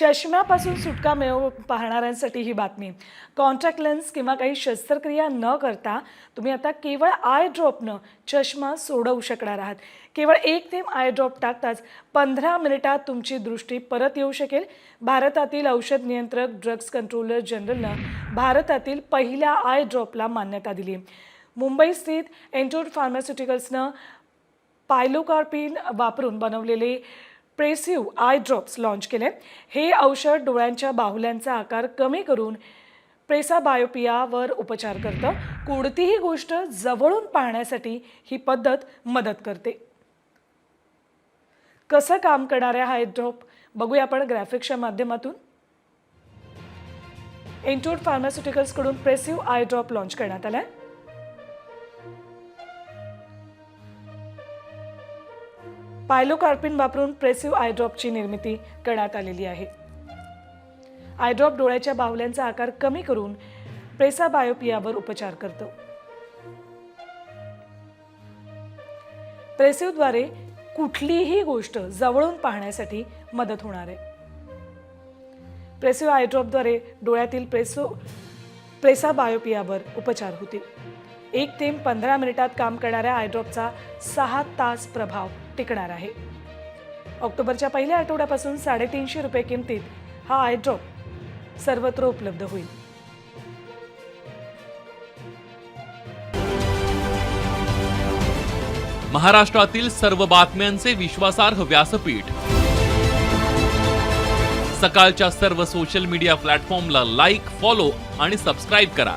चष्म्यापासून सुटका मिळवू पाहणाऱ्यांसाठी ही बातमी. कॉन्टॅक्ट लेन्स किंवा काही शस्त्रक्रिया न करता तुम्ही आता केवळ आय ड्रॉपनं चष्मा सोडवू शकणार आहात. केवळ एक थेंब आय ड्रॉप टाकताच पंधरा मिनिटात तुमची दृष्टी परत येऊ शकेल. भारतातील औषध नियंत्रक ड्रग्ज कंट्रोलर जनरलनं भारतातील पहिल्या आय ड्रॉपला मान्यता दिली. मुंबई स्थित एन्टोर फार्मास्युटिकल्सनं पायलोकार्पिन वापरून बनवलेले प्रेसिव्ह आय ड्रॉप्स लॉन्च केले. हे औषध डोळ्यांच्या बाहुल्यांचा आकार कमी करून प्रेसाबायोपियावर उपचार करतं. कोणतीही गोष्ट जवळून पाहण्यासाठी ही पद्धत मदत करते. कसं काम करणाऱ्या हा ड्रॉप बघूया आपण ग्राफिक्सच्या माध्यमातून. एन्टोर फार्मास्युटिकल्सकडून प्रेसिव्ह आय ड्रॉप लॉन्च करण्यात आला आहे पायलोकार्पिन वापरून प्रेसिव्ह आयड्रॉपची निर्मिती करण्यात आलेली आहे. आयड्रॉप डोळ्याच्या बाहुल्यांचा आकार कमी करून प्रेसा बायोपियावर उपचार करतो. प्रेसिव्हद्वारे कुठलीही गोष्ट जवळून पाहण्यासाठी मदत होणार आहे. प्रेसिव्ह आयड्रॉपद्वारे डोळ्यातील प्रेसो प्रेसा बायोपियावर उपचार होतील. एक थेंब पंधरा मिनिटात काम करणाऱ्या आयड्रॉपचा सहा तास प्रभाव टिकणार आहे. ऑक्टोबरच्या पहिल्या आठवड्यापासून साडेतीनशे रुपये किमतीत हा आयड्रॉप सर्वत्र उपलब्ध होईल. महाराष्ट्रातील सर्व बातम्यांचे विश्वासार्ह व्यासपीठ. सकाळच्या सर्व सोशल मीडिया प्लॅटफॉर्मला लाईक फॉलो आणि सबस्क्राईब करा.